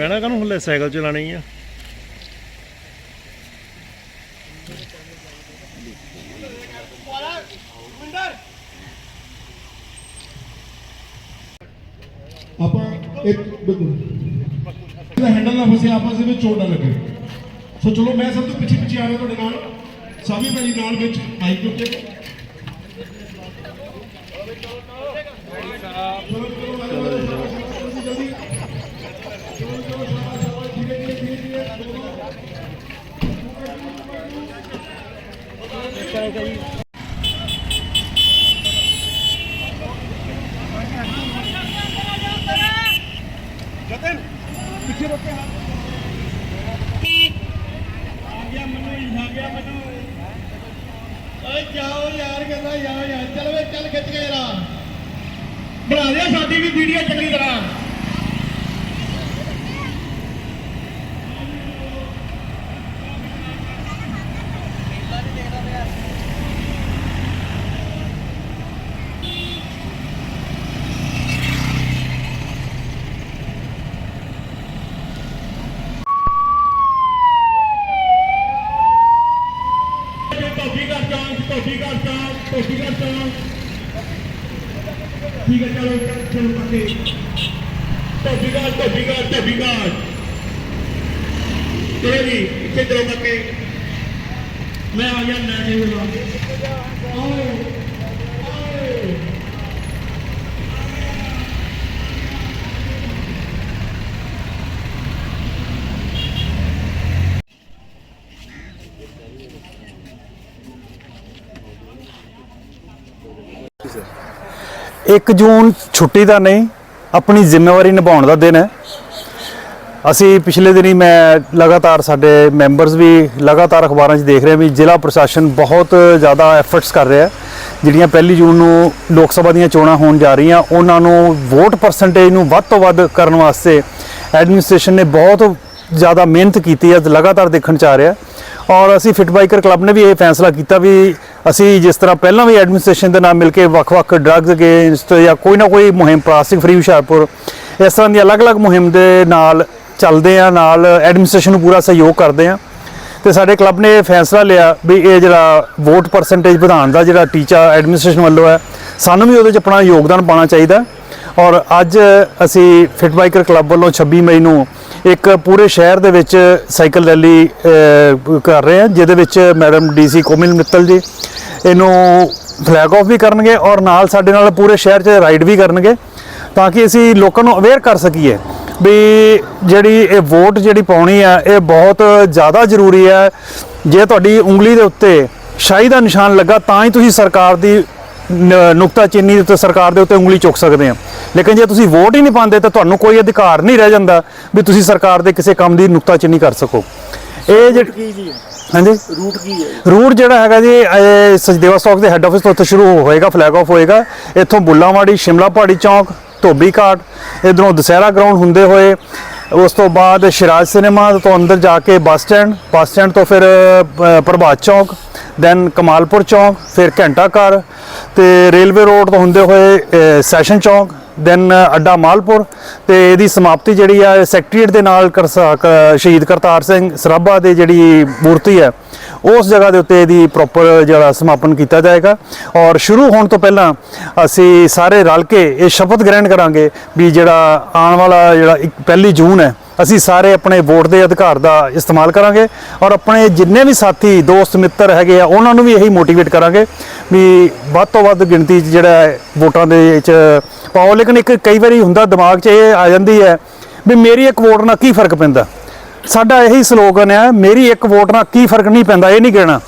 ਬਹਿਣਾ ਕਾਹਨੂੰ ਹੁੱਲੇ ਸਾਈਕਲ ਚਲਾਣੀ ਆ? ਆਪਾਂ ਇੱਕ ਇਹਦਾ ਹੈਂਡਲ ਨਾ ਫਸੇ ਆਪਸ ਦੇ ਵਿੱਚ ਚੋਟ ਨਾ ਲੱਗੇ। ਸੋ ਚਲੋ ਮੈਂ ਸਭ ਤੋਂ ਪਿੱਛੇ ਪਿੱਛੇ ਆ ਰਿਹਾ ਤੁਹਾਡੇ ਨਾਲ। ਸਾਬੀ ਭਾਜੀ ਨਾਲ ਵਿੱਚ ਮਾਈਕ ਉੱਤੇ। ਚਲੋ, ਪਿੱਛੇ ਓਏ ਜਾਓ ਯਾਰ, ਕਹਿੰਦਾ ਜਾਓ ਯਾਰ। ਚੱਲ ਵੇ, ਚੱਲ ਖਿੱਚ ਕੇ ਜਰਾ ਬਣਾ ਲਿਆ ਸਾਡੀ ਵੀ ਵੀਡੀਓ ਚੰਗੀ ਤਰ੍ਹਾਂ। ਚੌਂਕ ਧੋਬੀ ਘਰ ਚੌਂਕ ਠੀਕ ਹੈ ਚਲੋ ਚਲੋ ਪੱਕੇ ਧੋਬੀ ਘਰ ਧੋਬੀ ਘਰ ਧੋਬੀ ਘਰ ਚਲੋ ਸਰ 1 ਜੂਨ ਛੁੱਟੀ ਦਾ ਨਹੀਂ, ਆਪਣੀ ਜ਼ਿੰਮੇਵਾਰੀ ਨਿਭਾਉਣ ਦਾ ਦਿਨ ਹੈ। ਅਸੀਂ ਪਿਛਲੇ ਦਿਨੀ ਮੈਂ ਲਗਾਤਾਰ ਸਾਡੇ ਮੈਂਬਰਸ ਵੀ ਲਗਾਤਾਰ ਅਖਬਾਰਾਂ 'ਚ ਦੇਖ ਰਹੇ ਵੀ ਜ਼ਿਲ੍ਹਾ ਪ੍ਰਸ਼ਾਸਨ ਬਹੁਤ ਜ਼ਿਆਦਾ ਐਫਰਟਸ ਕਰ ਰਿਹਾ ਜਿਹੜੀਆਂ ਪਹਿਲੀ ਜੂਨ ਨੂੰ ਲੋਕ ਸਭਾ ਦੀਆਂ ਚੋਣਾਂ ਹੋਣ ਜਾ ਰਹੀਆਂ, ਉਹਨਾਂ ਨੂੰ ਵੋਟ ਪਰਸੈਂਟੇਜ ਨੂੰ ਵੱਧ ਤੋਂ ਵੱਧ ਕਰਨ ਵਾਸਤੇ ਐਡਮਿਨਿਸਟ੍ਰੇਸ਼ਨ ਨੇ ਬਹੁਤ ਜ਼ਿਆਦਾ ਮਿਹਨਤ ਕੀਤੀ ਹੈ, ਲਗਾਤਾਰ ਦੇਖਣ ਚ ਆ ਰਿਹਾ ਔਰ ਅਸੀਂ ਫਿਟ ਬਾਈਕਰ ਕਲੱਬ ਨੇ ਵੀ ਇਹ ਫੈਸਲਾ ਕੀਤਾ ਵੀ ਅਸੀਂ ਜਿਸ ਤਰ੍ਹਾਂ ਪਹਿਲਾਂ ਵੀ ਐਡਮਿਨਿਸਟ੍ਰੇਸ਼ਨ ਦੇ ਨਾਲ ਮਿਲ ਕੇ ਵੱਖ-ਵੱਖ ਡਰੱਗਸ ਅਗੇਂਸਟ ਜਾਂ ਕੋਈ ਨਾ ਕੋਈ ਮੁਹਿੰਮ, ਪਲਾਸਟਿਕ ਫ੍ਰੀ ਹੁਸ਼ਿਆਰਪੁਰ, ਇਸ ਤਰ੍ਹਾਂ ਦੀ ਅਲੱਗ-ਅਲੱਗ ਮੁਹਿੰਮ ਦੇ ਨਾਲ ਚੱਲਦੇ ਆ ਨਾਲ ਐਡਮਿਨਿਸਟ੍ਰੇਸ਼ਨ ਨੂੰ ਪੂਰਾ ਸਹਿਯੋਗ ਕਰਦੇ ਆ ਤੇ ਸਾਡੇ ਕਲੱਬ ਨੇ ਇਹ ਫੈਸਲਾ ਲਿਆ ਵੀ ਇਹ ਜਿਹੜਾ ਵੋਟ ਪਰਸੈਂਟੇਜ ਵਧਾਉਣ ਦਾ ਜਿਹੜਾ ਟੀਚਾ ਐਡਮਿਨਿਸਟ੍ਰੇਸ਼ਨ ਵੱਲੋਂ ਹੈ, ਸਾਨੂੰ ਵੀ ਉਹਦੇ 'ਚ ਆਪਣਾ ਯੋਗਦਾਨ ਪਾਉਣਾ ਚਾਹੀਦਾ ਔਰ ਅੱਜ ਅਸੀਂ ਫਿਟ ਬਾਈਕਰ ਕਲੱਬ ਵੱਲੋਂ 26 ਮਈ ਨੂੰ ਇੱਕ ਪੂਰੇ ਸ਼ਹਿਰ ਦੇ ਵਿੱਚ ਸਾਈਕਲ ਰੈਲੀ ਕਰ ਰਹੇ ਹਾਂ, ਜਿਹਦੇ ਵਿੱਚ ਮੈਡਮ ਡੀਸੀ ਕੋਮਿਲ ਮਿੱਤਲ ਜੀ, ਇਹਨੂੰ ਫਲੈਗ ਆਫ ਵੀ ਕਰਨਗੇ ਔਰ ਨਾਲ ਸਾਡੇ ਨਾਲ ਪੂਰੇ ਸ਼ਹਿਰ 'ਚ ਰਾਈਡ ਵੀ ਕਰਨਗੇ ਤਾਂ ਕਿ ਅਸੀਂ ਲੋਕਾਂ ਨੂੰ ਅਵੇਅਰ ਕਰ ਸਕੀਏ ਵੀ ਜਿਹੜੀ ਇਹ ਵੋਟ ਜਿਹੜੀ ਪਾਉਣੀ ਆ, ਇਹ ਬਹੁਤ ਜ਼ਿਆਦਾ ਜ਼ਰੂਰੀ ਹੈ। ਜੇ ਤੁਹਾਡੀ ਉਂਗਲੀ ਦੇ ਉੱਤੇ ਸ਼ਾਹੀ ਦਾ ਨਿਸ਼ਾਨ ਲੱਗਾ ਤਾਂ ਹੀ ਤੁਸੀਂ ਸਰਕਾਰ ਦੀ ਨੁਕਤਾ ਚੀਨੀ ਦੇ ਉੱਤੇ ਸਰਕਾਰ ਦੇ ਉੱਤੇ ਉਂਗਲੀ ਚੁੱਕ ਸਕਦੇ ਆ। ਲੇਕਿਨ ਜੇ ਤੁਸੀਂ ਵੋਟ ਹੀ ਨਹੀਂ ਪਾਉਂਦੇ ਤਾਂ ਤੁਹਾਨੂੰ ਕੋਈ ਅਧਿਕਾਰ ਨਹੀਂ ਰਹਿ ਜਾਂਦਾ ਵੀ ਤੁਸੀਂ ਸਰਕਾਰ ਦੇ ਕਿਸੇ ਕੰਮ ਦੀ ਨੁਕਤਾ ਚੀਨੀ ਕਰ ਸਕੋ। ਇਹ ਜਿਹੜੀ ਕੀ ਜੀ? ਹਾਂਜੀ? ਰੂਟ ਕੀ ਹੈ? ਰੂਟ ਜਿਹੜਾ ਹੈਗਾ ਜੀ ਇਹ ਸਚਦੇਵਾ ਸਟਾਕ ਦੇ ਹੈੱਡ ਆਫਿਸ ਤੋਂ ਉੱਥੇ ਸ਼ੁਰੂ ਹੋਏਗਾ ਫਲੈਗ ਆਫ ਹੋਏਗਾ। ਇੱਥੋਂ ਬੁੱਲਾਵਾੜੀ ਸ਼ਿਮਲਾ ਪਹਾੜੀ ਚੌਂਕ ਧੋਬੀ ਘਾਟ ਇਧਰੋਂ ਦੁਸਹਿਰਾ ਗਰਾਊਂਡ ਹੁੰਦੇ ਹੋਏ ਉਸ ਤੋਂ ਬਾਅਦ ਸ਼ਿਰਾਜ ਸਿਨੇਮਾ ਤੋਂ ਅੰਦਰ ਜਾ ਕੇ ਬੱਸ ਸਟੈਂਡ ਬੱਸ ਸਟੈਂਡ ਤੋਂ ਫਿਰ ਪ੍ਰਭਾਤ ਚੌਂਕ ਦੈਨ ਕਮਾਲਪੁਰ ਚੌਂਕ, ਫਿਰ ਘੰਟਾ ਘਰ ਤੇ ਰੇਲਵੇ ਰੋਡ ਤੋਂ ਹੁੰਦੇ ਹੋਏ ਸੈਸ਼ਨ ਚੌਂਕ ਦੈਨ ਅੱਡਾ ਮਾਲਪੁਰ ਤੇ ਇਹਦੀ ਸਮਾਪਤੀ ਜਿਹੜੀ ਆ ਸੈਕਟਰੀਏਟ ਦੇ ਨਾਲ ਕਰਸਾ- ਸ਼ਹੀਦ ਕਰਤਾਰ ਸਿੰਘ ਸਰਾਭਾ ਦੇ ਜਿਹੜੀ ਮੂਰਤੀ ਹੈ, ਉਸ ਜਗ੍ਹਾ ਦੇ ਉੱਤੇ ਇਹਦੀ ਪ੍ਰੋਪਰ ਜਿਹੜਾ ਸਮਾਪਨ ਕੀਤਾ ਜਾਏਗਾ। ਔਰ ਸ਼ੁਰੂ ਹੋਣ ਤੋਂ ਪਹਿਲਾਂ ਅਸੀਂ ਸਾਰੇ ਰਲ ਕੇ ਇਹ ਸ਼ਪਥ ਗ੍ਰਹਿਣ ਕਰਾਂਗੇ ਵੀ ਜਿਹੜਾ ਆਉਣ ਵਾਲਾ ਜਿਹੜਾ ਇੱਕ ਪਹਿਲੀ ਜੂਨ ਹੈ ਅਸੀਂ ਸਾਰੇ ਆਪਣੇ ਵੋਟ ਦੇ ਅਧਿਕਾਰ ਦਾ ਇਸਤੇਮਾਲ ਕਰਾਂਗੇ ਔਰ ਆਪਣੇ ਜਿੰਨੇ ਵੀ ਸਾਥੀ, ਦੋਸਤ, ਮਿੱਤਰ ਹੈਗੇ ਆ, ਉਹਨਾਂ ਨੂੰ ਵੀ ਇਹੀ ਮੋਟੀਵੇਟ ਕਰਾਂਗੇ ਵੀ ਵੱਧ ਤੋਂ ਵੱਧ ਗਿਣਤੀ 'ਚ ਜਿਹੜਾ ਵੋਟਾਂ ਦੇ ਵਿੱਚ ਪਾਓ। ਲੇਕਿਨ ਇੱਕ ਕਈ ਵਾਰੀ ਹੁੰਦਾ ਦਿਮਾਗ 'ਚ ਇਹ ਆ ਜਾਂਦੀ ਹੈ ਵੀ ਮੇਰੀ ਇੱਕ ਵੋਟ ਨਾਲ ਕੀ ਫ਼ਰਕ ਪੈਂਦਾ? ਸਾਡਾ ਇਹੀ ਸਲੋਗਨ ਹੈ, ਮੇਰੀ ਇੱਕ ਵੋਟ ਨਾਲ ਕੀ ਫ਼ਰਕ ਨਹੀਂ ਪੈਂਦਾ, ਇਹ ਨਹੀਂ ਕਹਿਣਾ।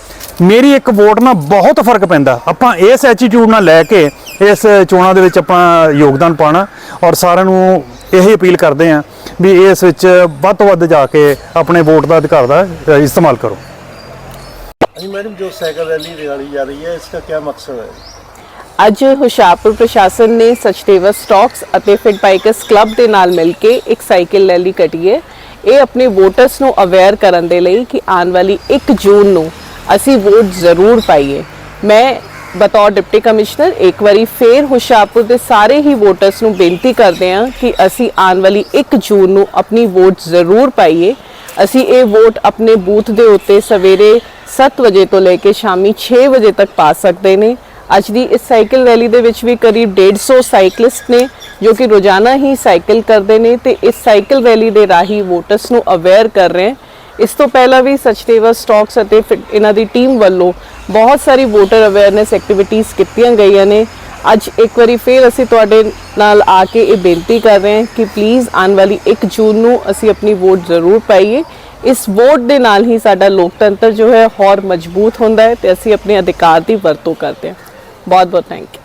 ਮੇਰੀ ਇੱਕ ਵੋਟ ਨਾਲ ਬਹੁਤ ਫ਼ਰਕ ਪੈਂਦਾ। ਆਪਾਂ ਇਸ ਐਟੀਟਿਊਡ ਨਾਲ ਲੈ ਕੇ ਇਸ ਚੋਣਾਂ ਦੇ ਵਿੱਚ ਆਪਾਂ ਯੋਗਦਾਨ ਪਾਣਾ ਔਰ ਸਾਰਿਆਂ ਨੂੰ ਇਹੀ ਅਪੀਲ ਕਰਦੇ ਆ ਵੀ ਇਸ ਵਿੱਚ ਵੱਧ ਤੋਂ ਵੱਧ ਜਾ ਕੇ ਆਪਣੇ ਵੋਟ ਦਾ ਅਧਿਕਾਰ ਦਾ ਇਸਤੇਮਾਲ ਕਰੋ। ਅਸੀਂ ਮੈਡਮ ਜੋ ਸਾਈਕਲ ਰੈਲੀ ਨਿਕਾਲੀ ਜਾ ਰਹੀ ਹੈ ਇਸ ਦਾ ਕੀ ਮਕਸਦ ਹੈ? ਅੱਜ ਹੁਸ਼ਿਆਰਪੁਰ ਪ੍ਰਸ਼ਾਸਨ ਨੇ ਸਚਦੇਵਾ ਸਟਾਕਸ ਅਤੇ ਫਿਟ ਬਾਈਕਰਸ ਕਲੱਬ ਦੇ ਨਾਲ ਮਿਲ ਕੇ ਇੱਕ ਸਾਈਕਲ ਰੈਲੀ ਕੱਢੀ ਹੈ। ਇਹ ਆਪਣੇ ਵੋਟਰਸ ਨੂੰ ਅਵੇਅਰ ਕਰਨ ਦੇ ਲਈ ਕਿ ਆਉਣ ਵਾਲੀ 1 ਜੂਨ ਨੂੰ ਅਸੀਂ ਵੋਟ ਜ਼ਰੂਰ ਪਾਈਏ। ਮੈਂ ਬਤੌਰ ਡਿਪਟੀ ਕਮਿਸ਼ਨਰ, ਇੱਕ ਵਾਰੀ ਫੇਰ ਹੁਸ਼ਿਆਰਪੁਰ ਦੇ ਸਾਰੇ ਹੀ ਵੋਟਰਸ ਨੂੰ ਬੇਨਤੀ ਕਰਦੇ ਹਾਂ ਕਿ ਅਸੀਂ ਆਉਣ ਵਾਲੀ 1 ਜੂਨ ਨੂੰ ਆਪਣੀ ਵੋਟ ਜ਼ਰੂਰ ਪਾਈਏ। ਅਸੀਂ ਇਹ ਵੋਟ ਆਪਣੇ ਬੂਥ ਦੇ ਉੱਤੇ ਸਵੇਰੇ 7 ਵਜੇ ਤੋਂ ਲੈ ਕੇ ਸ਼ਾਮੀ 6 ਵਜੇ ਤੱਕ ਪਾ ਸਕਦੇ ਨੇ। ਅੱਜ ਦੀ ਇਸ ਸਾਈਕਲ ਰੈਲੀ ਦੇ ਵਿੱਚ ਵੀ ਕਰੀਬ 150 ਸਾਈਕਲਿਸਟ ਨੇ, ਜੋ ਕਿ ਰੋਜ਼ਾਨਾ ਹੀ ਸਾਈਕਲ ਕਰਦੇ ਨੇ ਤੇ ਇਸ ਸਾਈਕਲ ਰੈਲੀ ਦੇ ਰਾਹੀਂ ਵੋਟਰਸ ਨੂੰ ਅਵੇਅਰ ਕਰ ਰਹੇ ਹਨ ਇਸ ਤੋਂ ਪਹਿਲਾਂ ਵੀ ਸਚਦੇਵਾ ਸਟਾਕਸ ਅਤੇ ਫਿਟ- ਇਹਨਾਂ ਦੀ ਟੀਮ ਵੱਲੋਂ ਬਹੁਤ ਸਾਰੀ ਵੋਟਰ ਅਵੇਅਰਨੈਸ ਐਕਟੀਵਿਟੀਜ਼ ਕੀਤੀਆਂ ਗਈਆਂ ਨੇ। ਅੱਜ ਇੱਕ ਵਾਰੀ ਫੇਰ ਅਸੀਂ ਤੁਹਾਡੇ ਨਾਲ ਆ ਕੇ ਇਹ ਬੇਨਤੀ ਕਰ ਰਹੇ ਹਾਂ ਕਿ ਪਲੀਜ਼ ਆਉਣ ਵਾਲੀ 1 ਜੂਨ ਨੂੰ ਅਸੀਂ ਆਪਣੀ ਵੋਟ ਜ਼ਰੂਰ ਪਾਈਏ। ਇਸ ਵੋਟ ਦੇ ਨਾਲ ਹੀ ਸਾਡਾ ਲੋਕਤੰਤਰ ਜੋ ਹੈ ਹੋਰ ਮਜ਼ਬੂਤ ਹੁੰਦਾ ਹੈ ਤੇ ਅਸੀਂ ਆਪਣੇ ਅਧਿਕਾਰ ਦੀ ਵਰਤੋਂ ਕਰਦੇ ਹਾਂ। ਬਹੁਤ ਬਹੁਤ ਥੈਂਕ ਯੂ